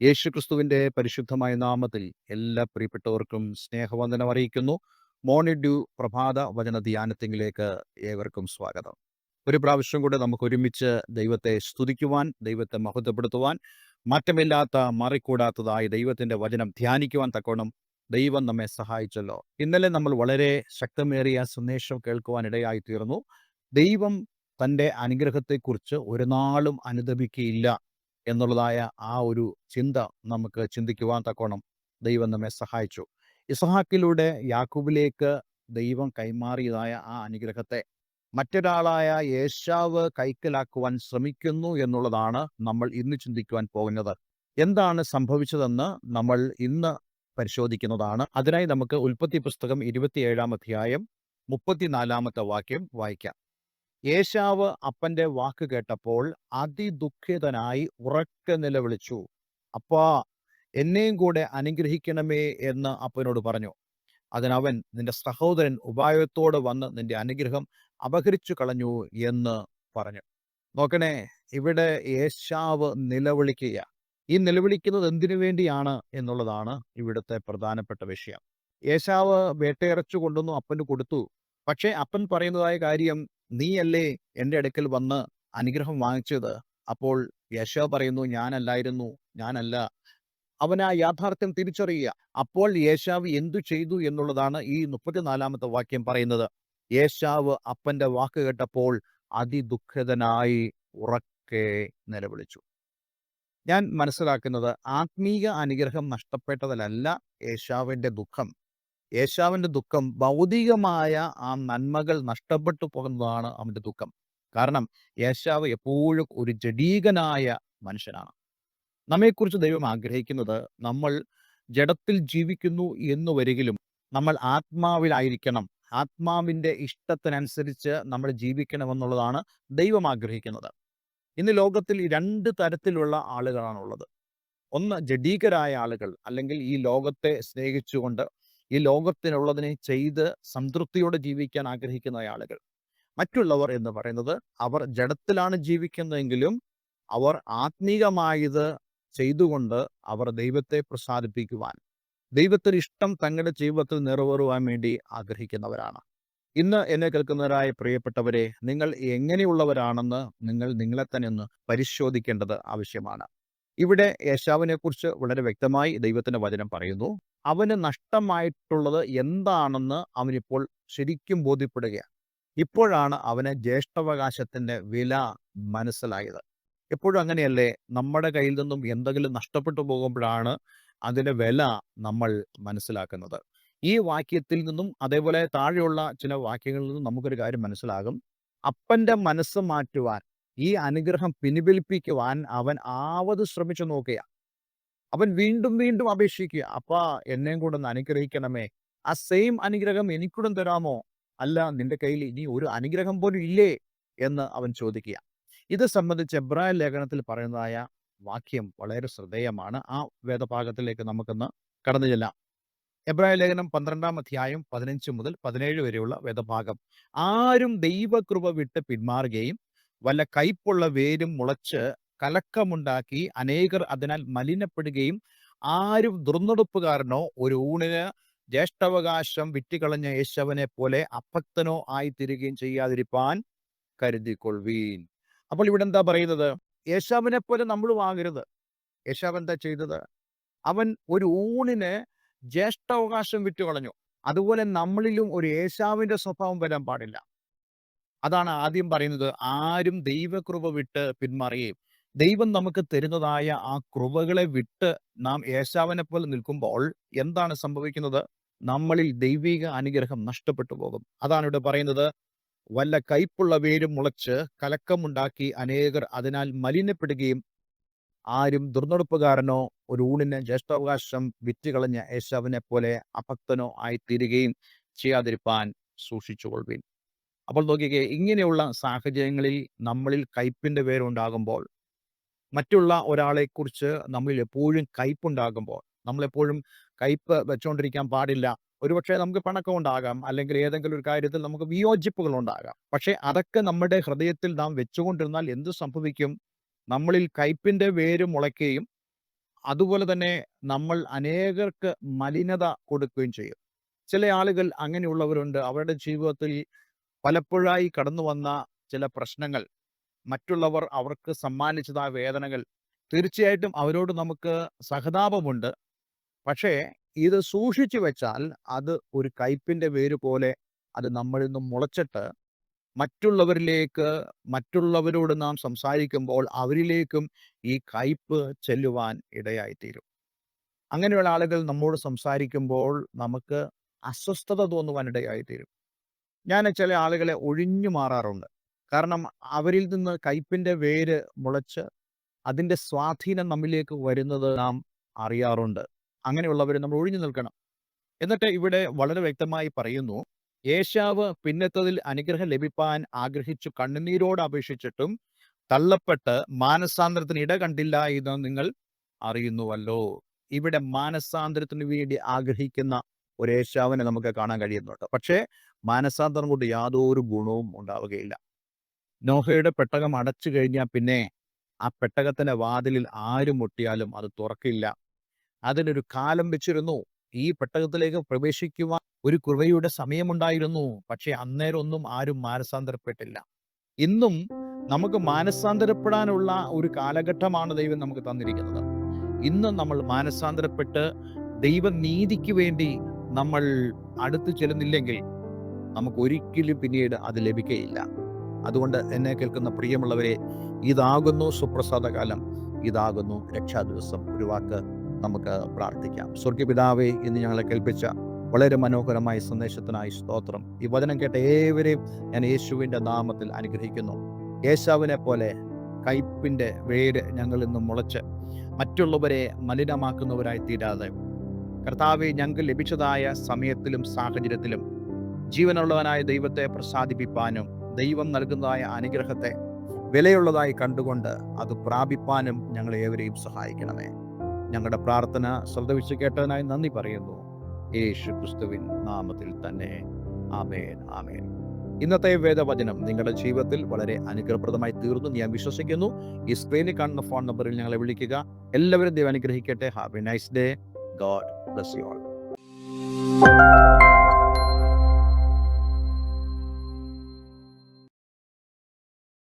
യേശുക്രിസ്തുവിന്റെ പരിശുദ്ധമായ നാമത്തിൽ എല്ലാ പ്രിയപ്പെട്ടവർക്കും സ്നേഹവന്ദനം അറിയിക്കുന്നു. മോർണിംഗ് ഡ്യൂ പ്രഭാത വചന ധ്യാനത്തിലേക്ക് ഏവർക്കും സ്വാഗതം. ഒരു പ്രാവശ്യം കൂടെ നമുക്ക് ഒരുമിച്ച് ദൈവത്തെ സ്തുതിക്കുവാൻ ദൈവത്തെ മഹത്വപ്പെടുത്തുവാൻ മാറ്റമില്ലാത്ത മറിക്കൂടാത്തതായി ദൈവത്തിന്റെ വചനം ധ്യാനിക്കുവാൻ തക്കോണം ദൈവം നമ്മെ സഹായിച്ചല്ലോ. ഇന്നലെ നമ്മൾ വളരെ ശക്തമേറിയ സന്ദേശം കേൾക്കുവാൻ ഇടയായി തീർന്നു ദൈവം തന്റെ അനുഗ്രഹത്തെക്കുറിച്ച് ഒരു നാളും അനുദപിക്കുകയില്ല എന്നുള്ളതായ ആ ഒരു ചിന്ത നമുക്ക് ചിന്തിക്കുവാൻ തക്കോണം ദൈവം നമ്മെ സഹായിച്ചു. ഇസഹാക്കിലൂടെ യാക്കൂബിലേക്ക് ദൈവം കൈമാറിയതായ ആ അനുഗ്രഹത്തെ മറ്റൊരാളായ യേശാവ് കൈക്കലാക്കുവാൻ ശ്രമിക്കുന്നു എന്നുള്ളതാണ് നമ്മൾ ഇന്ന് ചിന്തിക്കുവാൻ പോകുന്നത്. എന്താണ് സംഭവിച്ചതെന്ന് നമ്മൾ ഇന്ന് പരിശോധിക്കുന്നതാണ്. അതിനായി നമുക്ക് ഉൽപ്പത്തി പുസ്തകം ഇരുപത്തിയേഴാം അധ്യായം മുപ്പത്തിനാലാമത്തെ വാക്യം വായിക്കാം. യേശാവ് അപ്പന്റെ വാക്ക് കേട്ടപ്പോൾ അതിദുഃഖിതനായി ഉറക്കെ നിലവിളിച്ചു അപ്പാ എന്നെയും കൂടെ അനുഗ്രഹിക്കണമേ എന്ന് അപ്പനോട് പറഞ്ഞു. അതിനവൻ നിന്റെ സഹോദരൻ ഉപായത്തോട് വന്ന് നിന്റെ അനുഗ്രഹം അപഹരിച്ചു കളഞ്ഞു എന്ന് പറഞ്ഞു. നോക്കണേ ഇവിടെ യേശാവ് നിലവിളിക്കുക ഈ നിലവിളിക്കുന്നത് എന്തിനു വേണ്ടിയാണ് എന്നുള്ളതാണ് ഇവിടുത്തെ പ്രധാനപ്പെട്ട വിഷയം. യേശാവ് വേട്ടയിറച്ചു കൊണ്ടുവന്നു അപ്പന് കൊടുത്തു. പക്ഷേ അപ്പൻ പറയുന്നതായ കാര്യം നീയല്ലേ എന്റെ അടുക്കൽ വന്ന് അനുഗ്രഹം വാങ്ങിച്ചത്? അപ്പോൾ യശോ പറയുന്നു ഞാനല്ലായിരുന്നു ഞാനല്ല. അവൻ ആ യാഥാർത്ഥ്യം തിരിച്ചറിയുക. അപ്പോൾ യേശാവ് എന്തു ചെയ്തു എന്നുള്ളതാണ് ഈ മുപ്പത്തിനാലാമത്തെ വാക്യം പറയുന്നത്. യേശാവ് അപ്പന്റെ വാക്ക് കേട്ടപ്പോൾ അതിദുഃഖിതനായി ഉറക്കെ നിലവിളിച്ചു. ഞാൻ മനസ്സിലാക്കുന്നത് ആത്മീയ അനുഗ്രഹം നഷ്ടപ്പെട്ടതിലല്ല യേശാവിന്റെ ദുഃഖം. യേശാവിന്റെ ദുഃഖം ഭൗതികമായ ആ നന്മകൾ നഷ്ടപ്പെട്ടു പോകുന്നതാണ് അവന്റെ ദുഃഖം. കാരണം യേശാവ് എപ്പോഴും ഒരു ജഡീകനായ മനുഷ്യനാണ്. നമ്മെക്കുറിച്ച് ദൈവം ആഗ്രഹിക്കുന്നത് നമ്മൾ ജഡത്തിൽ ജീവിക്കുന്നു എന്ന് വരികിലും നമ്മൾ ആത്മാവിലായിരിക്കണം ആത്മാവിന്റെ ഇഷ്ടത്തിനനുസരിച്ച് നമ്മൾ ജീവിക്കണമെന്നുള്ളതാണ് ദൈവം ആഗ്രഹിക്കുന്നത്. ഇന്ന് ലോകത്തിൽ രണ്ട് തരത്തിലുള്ള ആളുകളാണുള്ളത്. ഒന്ന് ജഡീകരായ ആളുകൾ അല്ലെങ്കിൽ ഈ ലോകത്തെ സ്നേഹിച്ചുകൊണ്ട് ഈ ലോകത്തിനുള്ളതിനെ ചെയ്ത് സംതൃപ്തിയോടെ ജീവിക്കാൻ ആഗ്രഹിക്കുന്ന ആളുകൾ. മറ്റുള്ളവർ എന്ന് പറയുന്നത് അവർ ജഡത്തിലാണ് ജീവിക്കുന്നതെങ്കിലും അവർ ആത്മീകമായത് ചെയ്തുകൊണ്ട് അവർ ദൈവത്തെ പ്രസാദിപ്പിക്കുവാൻ ദൈവത്തിന് ഇഷ്ടം തങ്ങളുടെ ജീവിതത്തിൽ നിറവേറുവാൻ വേണ്ടി ആഗ്രഹിക്കുന്നവരാണ്. ഇന്ന് എന്നെ കേൾക്കുന്നവരായ പ്രിയപ്പെട്ടവരെ നിങ്ങൾ എങ്ങനെയുള്ളവരാണെന്ന് നിങ്ങൾ നിങ്ങളെ തന്നെ ഒന്ന് പരിശോധിക്കേണ്ടത് ആവശ്യമാണ്. ഇവിടെ യേശാവിനെ കുറിച്ച് വളരെ വ്യക്തമായി ദൈവത്തിന്റെ വചനം പറയുന്നു. അവന് നഷ്ടമായിട്ടുള്ളത് എന്താണെന്ന് അവനിപ്പോൾ ശരിക്കും ബോധ്യപ്പെടുകയാണ്. ഇപ്പോഴാണ് അവന് ജ്യേഷ്ഠാവകാശത്തിന്റെ വില മനസ്സിലായത്. എപ്പോഴും അങ്ങനെയല്ലേ? നമ്മുടെ കയ്യിൽ നിന്നും എന്തെങ്കിലും നഷ്ടപ്പെട്ടു പോകുമ്പോഴാണ് അതിന്റെ വില നമ്മൾ മനസ്സിലാക്കുന്നത്. ഈ വാക്യത്തിൽ നിന്നും അതേപോലെ താഴെയുള്ള ചില വാക്യങ്ങളിൽ നിന്നും നമുക്കൊരു കാര്യം മനസ്സിലാകും. അപ്പന്റെ മനസ്സ് മാറ്റുവാൻ ഈ അനുഗ്രഹം പിൻവലിപ്പിക്കുവാൻ അവൻ ആവത് ശ്രമിച്ചു നോക്കുക. അവൻ വീണ്ടും വീണ്ടും അപേക്ഷിക്കുക അപ്പാ എന്നെയും കൂടെ ഒന്ന് അനുഗ്രഹിക്കണമേ. ആ സെയിം അനുഗ്രഹം എനിക്കൂടെ തരാമോ? അല്ല നിന്റെ കയ്യിൽ ഇനി ഒരു അനുഗ്രഹം പോലും ഇല്ലേ? എന്ന് അവൻ ചോദിക്കുക. ഇത് സംബന്ധിച്ച് എബ്രായ ലേഖനത്തിൽ പറയുന്നതായ വാക്യം വളരെ ശ്രദ്ധേയമാണ്. ആ വേദഭാഗത്തിലേക്ക് നമുക്കൊന്ന് കടന്നു ചെല്ലാം. എബ്രായ ലേഖനം പന്ത്രണ്ടാം അധ്യായം പതിനഞ്ച് മുതൽ പതിനേഴ് വരെയുള്ള വേദഭാഗം. ആരും ദൈവകൃപ വിട്ട് പിന്മാറുകയും വല്ല കയ്പുള്ള വേരും മുളച്ച് കലക്കമുണ്ടാക്കി അനേകർ അതിനാൽ മലിനപ്പെടുകയും ആരും ദുർനടപ്പുകാരനോ ഒരു ഊണിന് ജ്യേഷ്ഠാവകാശം വിറ്റുകളഞ്ഞ യേശവനെ പോലെ അഭക്തനോ ആയിത്തീരുകയും ചെയ്യാതിരിപ്പാൻ കരുതിക്കൊള്ളുവീൻ അപ്പോൾ ഇവിടെ എന്താ പറയുന്നത്? യേശാവിനെ പോലെ നമ്മളും ആകരുത്. യേശാവ് എന്താ ചെയ്തത്? അവൻ ഒരു ഊണിന് ജ്യേഷ്ഠാവകാശം വിറ്റുകളഞ്ഞു. അതുപോലെ നമ്മളിലും ഒരു യേശാവിന്റെ സ്വഭാവം വരാൻ പാടില്ല. അതാണ് ആദ്യം പറയുന്നത്. ആരും ദൈവകൃപ വിട്ട് പിന്മാറുകയും ദൈവം നമുക്ക് തരുന്നതായ ആ കൃപകളെ വിട്ട് നാം യേശാവിനെ പോലെ നിൽക്കുമ്പോൾ എന്താണ് സംഭവിക്കുന്നത്? നമ്മളിൽ ദൈവിക അനുഗ്രഹം നഷ്ടപ്പെട്ടു പോകും. അതാണ് ഇവിടെ പറയുന്നത്. വല്ല കയ്പുള്ള വേരും മുളച്ച് കലക്കമുണ്ടാക്കി അനേകർ അതിനാൽ മലിനപ്പെടുകയും ആരും ദുർനടപ്പുകാരനോ ഒരു ഊണിന് ജ്യേഷ്ഠാവകാശം വിറ്റുകളഞ്ഞ യേശാവിനെ പോലെ അഭക്തനോ ആയിത്തീരുകയും ചെയ്യാതിരിപ്പാൻ സൂക്ഷിച്ചുകൊള്ളുവിൻ. അപ്പോൾ നോക്കിക്കേ ഇങ്ങനെയുള്ള സാഹചര്യങ്ങളിൽ നമ്മളിൽ കയ്പിന്റെ പേരുണ്ടാകുമ്പോൾ മറ്റുള്ള ഒരാളെക്കുറിച്ച് നമ്മളിൽ എപ്പോഴും കയ്പുണ്ടാകുമ്പോൾ നമ്മളെപ്പോഴും കയ്പ് വെച്ചുകൊണ്ടിരിക്കാൻ പാടില്ല. ഒരുപക്ഷെ നമുക്ക് പണക്കം ഉണ്ടാകാം അല്ലെങ്കിൽ ഏതെങ്കിലും ഒരു കാര്യത്തിൽ നമുക്ക് വിയോജിപ്പുകൾ ഉണ്ടാകാം പക്ഷെ അതൊക്കെ നമ്മുടെ ഹൃദയത്തിൽ നാം വെച്ചുകൊണ്ടിരുന്നാൽ എന്ത് സംഭവിക്കും? നമ്മളിൽ കയ്പിന്റെ വേര് മുളയ്ക്കുകയും അതുപോലെ തന്നെ നമ്മൾ അനേകർക്ക് മലിനത കൊടുക്കുകയും ചെയ്യും. ചില ആളുകൾ അങ്ങനെയുള്ളവരുണ്ട്. അവരുടെ ജീവിതത്തിൽ പലപ്പോഴായി കടന്നു വന്ന ചില പ്രശ്നങ്ങൾ. മറ്റുള്ളവർ അവർക്ക് സമ്മാനിച്ചത് ആ വേദനകൾ. തീർച്ചയായിട്ടും അവരോട് നമുക്ക് സഹതാപമുണ്ട്. പക്ഷേ ഇത് സൂക്ഷിച്ചു വെച്ചാൽ അത് ഒരു കയ്പിന്റെ വേര് പോലെ അത് നമ്മളിൽ നിന്നും മുളച്ചിട്ട് മറ്റുള്ളവരിലേക്ക് മറ്റുള്ളവരോട് നാം സംസാരിക്കുമ്പോൾ അവരിലേക്കും ഈ കയ്പ് ചെല്ലുവാൻ ഇടയായിത്തീരും. അങ്ങനെയുള്ള ആളുകൾ നമ്മോട് സംസാരിക്കുമ്പോൾ നമുക്ക് അസ്വസ്ഥത തോന്നുവാൻ ഇടയായിത്തീരും. ഞാൻ ചില ആളുകളെ ഒഴിഞ്ഞു മാറാറുണ്ട്. കാരണം അവരിൽ നിന്ന് കയ്പിന്റെ വേര് മുളച്ച് അതിന്റെ സ്വാധീനം നമ്മിലേക്ക് വരുന്നത് നാം അറിയാറുണ്ട്. അങ്ങനെയുള്ളവർ നമ്മൾ ഒഴിഞ്ഞു നിൽക്കണം. എന്നിട്ട് ഇവിടെ വളരെ വ്യക്തമായി പറയുന്നു യേശാവ് പിന്നത്തതിൽ അനുഗ്രഹം ലഭിപ്പാൻ ആഗ്രഹിച്ചു കണ്ണുനീരോട് അപേക്ഷിച്ചിട്ടും തള്ളപ്പെട്ട് മാനസാന്തരത്തിന് ഇട കണ്ടില്ല എന്ന് നിങ്ങൾ അറിയുന്നുവല്ലോ. ഇവിടെ മാനസാന്തരത്തിന് വേണ്ടി ആഗ്രഹിക്കുന്ന ഒരു യേശാവിനെ നമുക്ക് കാണാൻ കഴിയുന്നുണ്ട്. പക്ഷേ മാനസാന്തരം കൊണ്ട് യാതൊരു ഗുണവും ഉണ്ടാവുകയില്ല. നോഹയുടെ പെട്ടകം അടച്ചു കഴിഞ്ഞാൽ പിന്നെ ആ പെട്ടകത്തിന്റെ വാതിലിൽ ആരും മുട്ടിയാലും അത് തുറക്കില്ല. അതിനൊരു കാലം വെച്ചിരുന്നു. ഈ പെട്ടകത്തിലേക്ക് പ്രവേശിക്കുവാൻ ഒരു കുറവയുടെ സമയമുണ്ടായിരുന്നു. പക്ഷെ അന്നേരം ഒന്നും ആരും മാനസാന്തരപ്പെട്ടില്ല. ഇന്നും നമുക്ക് മാനസാന്തരപ്പെടാനുള്ള ഒരു കാലഘട്ടമാണ് ദൈവം നമുക്ക് തന്നിരിക്കുന്നത്. ഇന്ന് നമ്മൾ മാനസാന്തരപ്പെട്ട് ദൈവനീതിക്ക് വേണ്ടി നമ്മൾ അടുത്ത് ചെല്ലുന്നില്ലെങ്കിൽ നമുക്ക് ഒരിക്കലും പിന്നീട് അത് ലഭിക്കുകയില്ല അതുകൊണ്ട് എന്നെ കേൾക്കുന്ന പ്രിയമുള്ളവരെ ഇതാകുന്നു സുപ്രസാദ കാലം ഇതാകുന്നു രക്ഷാ ദിവസം ഒരു വാക്ക് നമുക്ക് പ്രാർത്ഥിക്കാം. സ്വർഗപിതാവെ ഇന്ന് ഞങ്ങളെ കേൾപ്പിച്ച വളരെ മനോഹരമായ സന്ദേശത്തിനായി സ്തോത്രം. ഈ വചനം കേട്ട ഏവരെയും ഞാൻ യേശുവിന്റെ നാമത്തിൽ അനുഗ്രഹിക്കുന്നു. യേശാവിനെ പോലെ കയ്പിന്റെ വേര് ഞങ്ങളിൽ നിന്നും മുളച്ച് മറ്റുള്ളവരെ മലിനമാക്കുന്നവരായി തീരാതെ കർത്താവെ ഞങ്ങൾക്ക് ലഭിച്ചതായ സമയത്തിലും സാഹചര്യത്തിലും ജീവനുള്ളവനായ ദൈവത്തെ പ്രസാദിപ്പിക്കാനും ദൈവം നൽകുന്നതായ അനുഗ്രഹത്തെ വിലയുള്ളതായി കണ്ടുകൊണ്ട് അത് പ്രാപിപ്പാനും ഞങ്ങൾ ഏവരെയും സഹായിക്കണമേ. ഞങ്ങളുടെ പ്രാർത്ഥന ശ്രദ്ധവിച്ച് കേട്ടതിനായി നന്ദി പറയുന്നു. യേശു ക്രിസ്തുവിൻ നാമത്തിൽ തന്നെ. ആമേൻ ആമേൻ. ഇന്നത്തെ വേദവചനം നിങ്ങളുടെ ജീവിതത്തിൽ വളരെ അനുഗ്രഹപ്രദമായി തീർന്നു ഞാൻ വിശ്വസിക്കുന്നു. ഈ സ്ക്രീനിൽ കാണുന്ന ഫോൺ നമ്പറിൽ ഞങ്ങളെ വിളിക്കുക. എല്ലാവരും ദൈവം അനുഗ്രഹിക്കട്ടെ. A nice day God bless you all